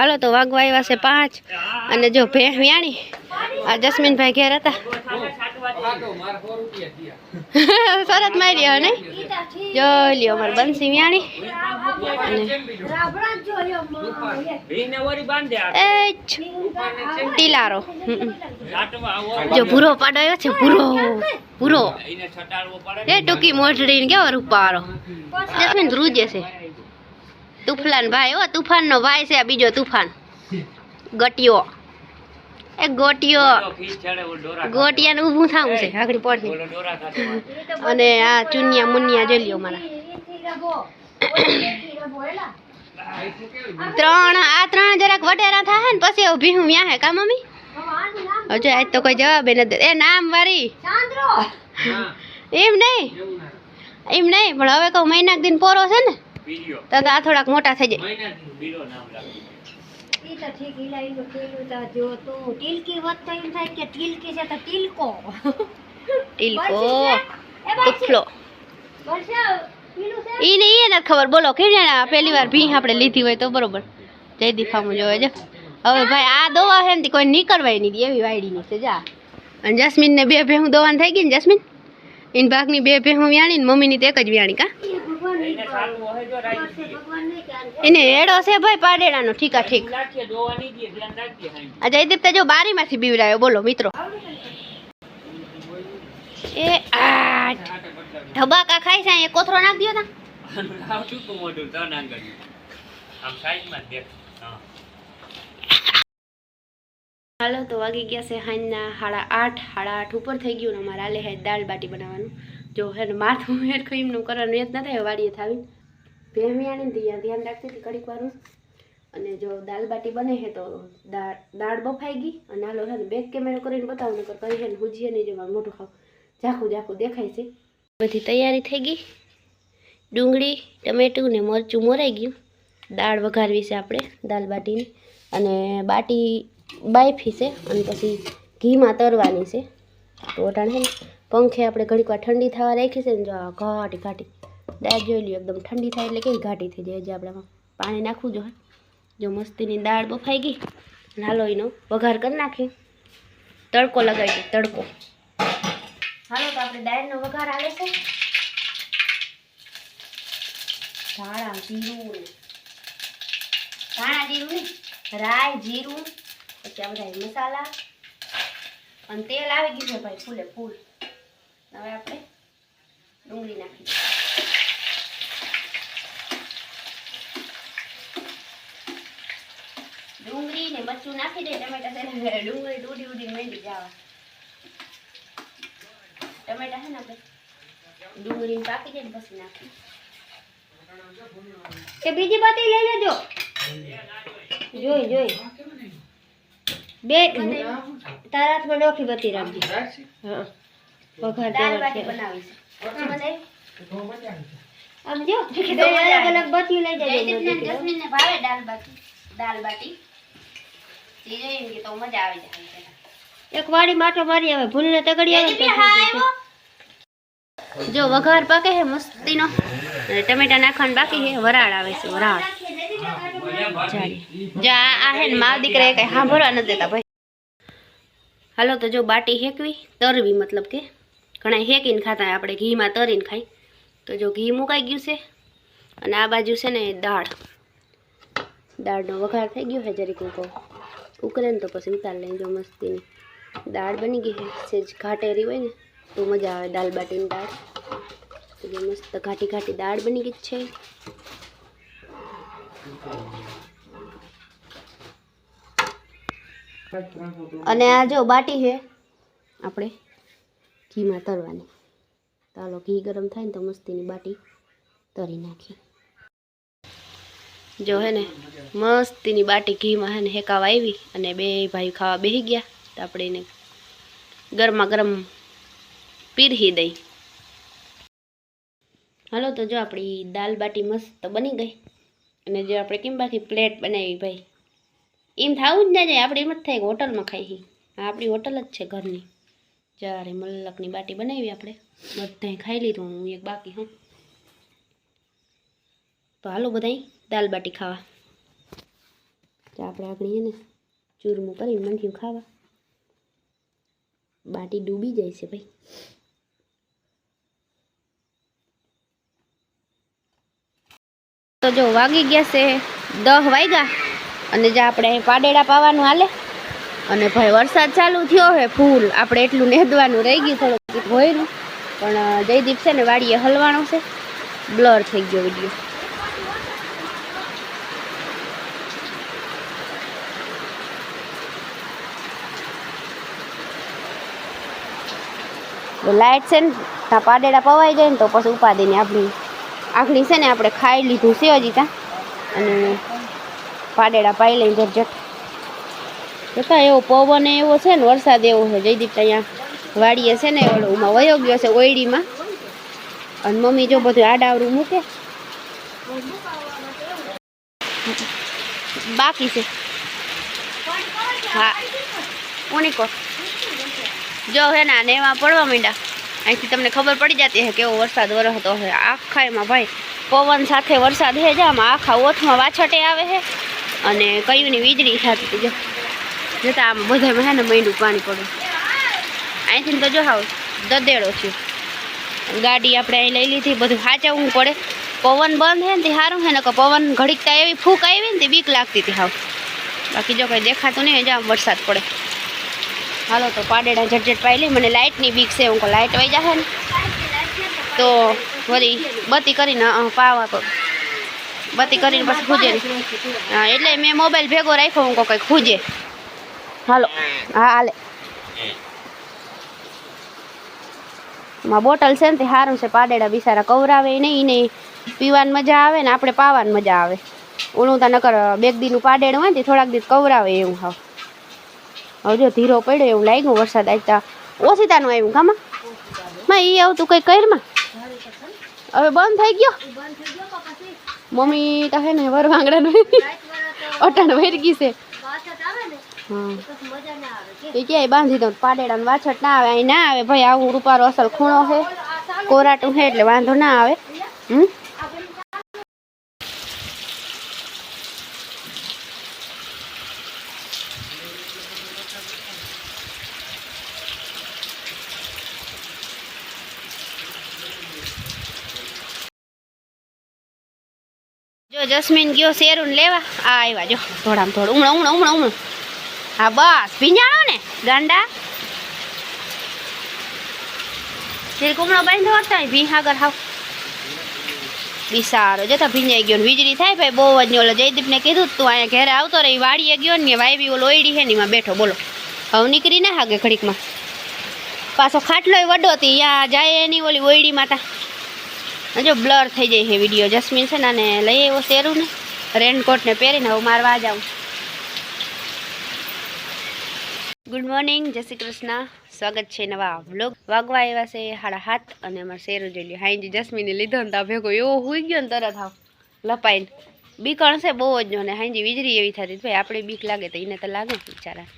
હાલો તો વાગવા આવ્યા છે પાંચ. અને જો ભેંસ વ્યાણી. આ જસ્મીનભાઈ ઘેર હતા. સરત મારી હવે નહીં જો લ્યો મારે બંસી વ્યાણી. અને ટીલારો. જો ભૂરો પાડો છે, ભૂરો ભૂરો. એ ટૂંકી મોઢડી કેવો રૂપારો? જસ્મીન ધ્રુજે છે. તુફાન ભાઈ હો તુફાનનો ભાઈ છે બીજો તુફાન. ગટિયો. એ ગોટિયો. ગોટિયાને ઊભું થવું છે આગળ પડતી અને આ ચુનિયા મુનિયા જોઈ લ્યો મારા. ત્રણ આ ત્રણ જરાક વટેરા થાય ને પછી એવું ભીહું વ્યા હે કા મમ્મી? હજુ આજ તો કોઈ જવાબ એ નથી. એ નામ વારી. એમ નહીં? એમ નહીં પણ હવે કહું મહિના દિન પોરો છે ને. તો તો આ થોડાક મોટા થઈ જાય. ટીલકો તુફલો ઈ ને ઈ નથી ખબર. બોલો કેમ જાણે આ પહેલી વાર ભીં આપણે લીધી હોય તો બરોબર. જય દીફામાં જોવે જો હવે ભાઈ આ દવા છે ને તે કોઈ નીકળવાય નહીં દે એવી વાયડીની છે જા. અને જસ્મીન ને બે ભેહું દવાન થઈ ગઈ ને જસ્મીન? ઇન ભાગની બે ભેહું વ્યાણી ને મમ્મીની તો એક જ વ્યાણી કા? એને એડો છે ભાઈ પાડેડાનો ઠીકા ઠીક. આ જયદીપ તો જો બારીમાંથી બીવડાયો બોલો મિત્રો. એ આઠ. ધબાકા ખાય છે એ કોથરો નાખ દો તા. હાલો તો વાગી ગયા છે હાંજના સાડા આઠ સાડા આઠ ઉપર થઈ ગયું ને અમારે આલે હે દાળ બાટી બનાવવાનું. જો હે માથું હેરખું એમનું કરવાનું એ જ ન થાય, વાડીએ થાવી. ભેમિયાણી ત્યાં ધ્યાન રાખતી હતી કડીક વારનું અને જો દાળ બાટી બને છે તો દાળ દાળ બફાઈ ગઈ. અને હાલો હે ને કેમેરો કરીને બતાવું, નકર કઈ હે ને હુજીએ નહીં જવાનું મોટું ખાવ. ઝાખું ઝાખું દેખાય છે. બધી તૈયારી થઈ ગઈ. ડુંગળી, ટમેટું ને મરચું મોરાઈ ગયું. દાળ વઘારવી છે આપણે દાળ બાટીની. અને બાટી બાફી છે, અને પછી ઘીમાં તરવાની છે. તો અટાણ છે ને. પંખે આપણે ઘડીક વાર ઠંડી થવા રાખી છે ને જો ઘાટી ઘાટી દાળ જોઈ લ્યો, એકદમ ઠંડી થાય એટલે કેવી ઘાટી થઈ જાય જે આપણે પાણી નાખવું જોઈએ જો મસ્તીની દાળ બફાઈ ગઈ હાલો એનો વઘાર કરી નાખી તડકો લગાવી તડકો. હાલો તો આપણે દાળનો વઘાર આવે છે. ધાણા, જીરું. ધાણા, જીરું ને રાઈ, જીરું, પછી આ બધા મસાલા. અને તેલ આવી ગયું છે ભાઈ, ફૂલે, ફૂલ. હવે આપણે ડુંગળી નાખી. ડુંગળી ને મરચું નાખી દે ટમેટા છે ડુંગળી ડૂડી ઉડી મેંડી જવા. ટમેટા છે ને આપણે ડુંગળી પાકી જાય ને પછી નાખી. કે બીજી બાતી લઈ લેજો. જોઈ જોઈ. બે તારા હાથમાં નોખી બત્તી રાખજો. હા. વઘાર દાળ બાટી આમ જો અલગ અલગ બત્તી લઈ જજો જસ્મીન ભાવે દાળ બાટી દાળ બાટી. એ જોઈને કે તો મજા આવી જાય એક વાડી માટો મારી આવે ભૂલને તગડી આવે જો વઘાર પાકે છે મસ્તીનો. અને ટમેટા નાખવાનું બાકી છે વરાળ આવે છે વરાળ. જાડી. જા આ હે ને માવ દીકરા કઈ સાંભળવા નથી દેતા ભાઈ. હાલો તો જો બાટી હેકવી તરવી મતલબ કે. ઘણા હેકીને ખાતા, આપણે ઘીમાં તરીને ખાઈ. તો જો ઘી મુકાઈ ગયું છે, અને આ બાજુ છે ને દાળ. દાળનો વઘાર થઈ ગયો છે, જરીક ઉકો ઉકળે ને તો પછી ઉતાર લેજો મસ્તીની દાળ બની ગઈ છે સેજ ઘાટેરી હોય ને, તો મજા આવે દાળ બાટીની દાળ. તો મસ્ત ઘાટી ઘાટી દાળ બની ગઈ છે. અને આ જો બાટી છે, આપણે ઘીમાં તરવાની ચાલો ઘી ગરમ થાય ને તો મસ્તીની બાટી તરી નાખી જો હે ને, મસ્તીની બાટી ઘીમાં હે ને હેકાવા આવી અને બે ભાઈ ખાવા બેસી ગયા. તો આપણે એને ગરમા ગરમ પીરહી દઈ. હાલો, તો જો આપણી દાલ બાટી મસ્ત બની ગઈ. અને જો આપણે કેમ બાકી પ્લેટ બનાવી ભાઈ. એમ થાવું જ ના જાય, આપણે એમ જ થાય હોટલમાં ખાઈ આપણી હોટલ જ છે ઘરની. જ્યારે મલકની બાટી બનાવી આપણે. બધાય ખાઈ લીધું હું એક બાકી, હું. તો હાલો બધાય દાલ બાટી ખાવા. તો આપણે આગળ એને ચૂરમું કરીને મંઠ્યું ખાવા. બાટી ડૂબી જાય છે ભાઈ. તો જો વાગી ગયા છે દહ વાગ્યા અને જે આપણે પાડેડા પાવાનું હાલે. અને ભાઈ વરસાદ ચાલુ થયો હે ફૂલ. આપણે એટલું નેદવાનું રહી ગયું થોડુંક ને પણ જયદીપ છે ને વાડીએ હલવાનો છે. બ્લર થઈ ગયો વીડિયો. લાઇટ છે ને ત્યાં પાડેડા પવાઈ જાય ને તો પછી ઉપાદીને આપણી આખડી છે ને આપણે ખાઈ લીધું છે હજી ત્યાં અને પાડેડા પાઈ લઈને ઝટઝટ જોતા એવો પવન એવો છે ને, વરસાદ એવો છે. જયદીપ અહીંયા વાડીએ છે ને, ઓલોમાં વયો ગયો છે ઓયડીમાં. અને મમ્મી જો બધું આડાવરું મૂકે. બાકી છે. હા ઉનીકો જો હે ને એમાં પડવા માંડ્યા. અહીંથી તમને ખબર પડી જતી હે કેવો વરસાદ વરસતો હે. આખા એમાં ભાઈ, પવન સાથે વરસાદ હે જ આમાં. આખા ઓઠમાં વાછટે આવે છે અને કયુંની વીજળી થતી હતી, જો. જતા આમ બધામાં હે ને મૈંડું પાણી પડે. અહીંથી તો જો હાવ દદેડો છે. ગાડી આપણે અહીં લઈ લીધી, બધું સાચવવું પડે. પવન બંધ હે ને તે સારું હે ને કે પવન ઘડીકતા એવી ફૂંક આવી ને તે બીક લાગતી હતી હાવ. બાકી જો કંઈ દેખાતું નહીં જ આમ વરસાદ પડે. હાલો તો પાડેડા ઝટઝટ પાઈ લઈ, મને લાઇટની બીક છે, હું લાઇટ વહી જશે ને. તો વળી બત્તી કરીને પાવા બત્તી કરીને પછી ખૂજે એટલે મેં મોબાઈલ ભેગો રાખ્યો, હું કહું કંઈ ખૂજે. હાલો. હા હાલે. માં બોટલ છે ને તે સારું છે પાડેડા બિસારા કવરાવે નહીં ને પીવાની મજા આવે ને આપણે પાવાની મજા આવે. ઓલું તો નકર બેગ દીનું પાડેડું હોય ને તે થોડાક દિવસ કવરાવે એવું હાવ. હવે જો ધીરો પડ્યો એવું લાગ્યું વરસાદ આવતા ઓછીતાનું આવ્યું ગામાં માં એ આવતું કંઈ કરમાં હવે બંધ થઈ ગયો? મમ્મી તો હે ને વરવાંગડાનું અટાણ વરગી છે. હા. એ ક્યાંય બાંધી દઉં પાડેડાને વાછટ ના આવે, અહીં ના આવે, ભાઈ, આવું રૂપારો અસલ ખૂણો છે. કોરાટું છે એટલે વાંધો ના આવે. હમ? જો જસ્મીન ગયો શેરું લેવા, આ આવ્યા જો. થોડામ થોડું, ઉમણો ઉમણો ઉમણો ઉમણો. હા, બસ. ભીંજાણો ને, ગાંડા. તે કુમળો બાંધો હતા ભી આગળ હાવ. બિસારો, જતા ભીંજાઈ ગયો વીજળી થાય ભાઈ, બહુ જ ઓલો જયદીપને કીધું તું અહીંયા ઘરે આવતો રહી વાડીએ ગયો ને વાયવી ઓલો ઓયડી હે ને, એમાં બેઠો, બોલો. હવે નીકળી ના હાગે ઘડીકમાં. પાછો ખાટલોય વડો હતી ત્યાં જાય એની ઓલી ઓયડી માતા. જો બ્લર થઈ જાય છે વીડિયો, જસ્મીન છે ને લઈ આવ્યો શેરું ને રેનકોટ ને પહેરીને, હવે મારવા જાઉં. ગુડ મોર્નિંગ જય શ્રી કૃષ્ણ. સ્વાગત છે નવા વ્લોગ. વાગવા આવ્યા છે હાડા હાથ અને અમારે શેરું જોઈ લ્યો હાઈજી જસ્મીને લીધો ને તા ભેગો એવો હુઈ ગયો ને તરત આવ લપાઈને. બીક છે બહુ જ ને હાઈજી વીજળી એવી થતી ભાઈ, આપણે બીક લાગે તો એને તો લાગે બિચારા.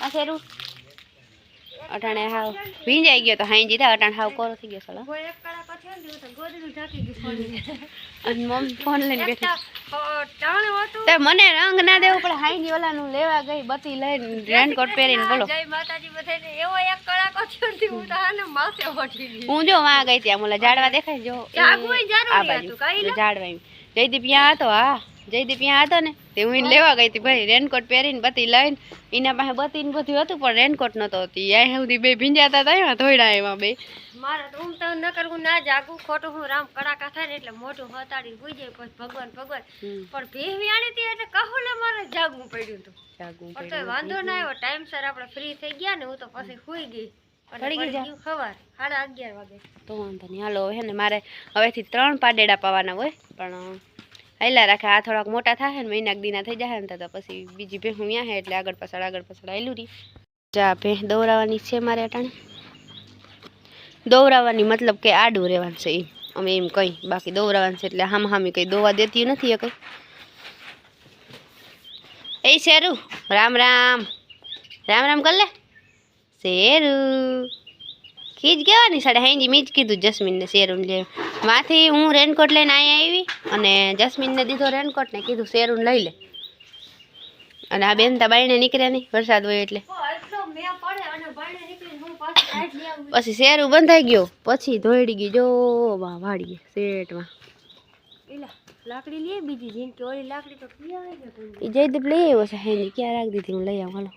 આ શેરું? અટાણે હાવ ભીંજાઈ ગયો તો હાઈ જીધા અટાણે હાવ કોરો થઈ ગયો સાલો. અને મમ્મી ફોન લઈને બેઠી. તે મને રંગ ના દેવું પડે હાઈની ઓલાનું લેવા ગઈ બતી લઈને રેનકોટ પહેરીને બોલો. હું જો વાં ગઈ ત્યાં મને ઝાડવા દેખાય જો જો ઝાડવા જયદીપ ત્યાં હતો હા. જયદીપ ત્યાં હતો ને તે હું એને લેવા ગઈ હતી ભાઈ રેનકોટ પહેરીને બધી લઈને. એના પાસે બતી ને બધું હતું પણ રેનકોટ નતો હતી. અહીંયા સુધી બે ભીંજાતા હતા એમાં ધોડા એમાં બે. મારે તો હું તો ન કરવું ના જાગું. ખોટું હું રામ કડાકા થાય ને એટલે મોઢું હતાડી હુઈ જાય પછી ભગવાન ભગવાન. પણ ભેહવી આણી હતી એટલે કહું ને મારે જાગવું પડ્યું હતું. જાગવું પડ્યું. વાંધો ના આવ્યો ટાઈમસર આપણે ફ્રી થઈ ગયા ને હું તો પછી હુઈ ગઈ. ગઈ તો વાંધો નહીં. હાલો હવે ને મારે હવેથી ત્રણ પાડેડા પાવાના હોય પણ હાલ્યા રાખે આ થોડાક મોટા થાય ને મહિનાક દીના થઈ જાય ને તો પછી બીજી ભેહું ત્યાં હે એટલે આગળ પાછળ આગળ પાછળ આવેલું રહી જા ભેહ દોરાવાની છે મારે અટાણે. દોરાવાની મતલબ કે આડું રહેવાનું છે એ અમે એમ કહી બાકી દોરાવાનું છે એટલે હામ હામી કંઈ દોવા દેતી નથી એ કંઈ. એ શેરું, રામ રામ. રામ રામ કર લે. શેરું. ખીજ કહેવાની? સાડે હાઈજી મેં જ કીધું જસ્મીનને શેરું લે માથી હું રેનકોટ લઈને અહીંયા આવી અને જસ્મીનને દીધો રેનકોટ ને કીધું શેરું લઈ લે. અને આ બેન તા બાયણે નીકળ્યા નહીં વરસાદ હોય એટલે. પાછી લઈ શેરું બંધાઈ ગયો પછી ધોઈડી ગઈ. જો વાડીએ શેઠમાં એલા લાકડી લે બીજી જીન કે ઓલી લાકડી તો પી આવે એ જયદીપ લઈ આવ્યો છે ક્યાં રાખી દીધી? હું લઈ આવું હાલો.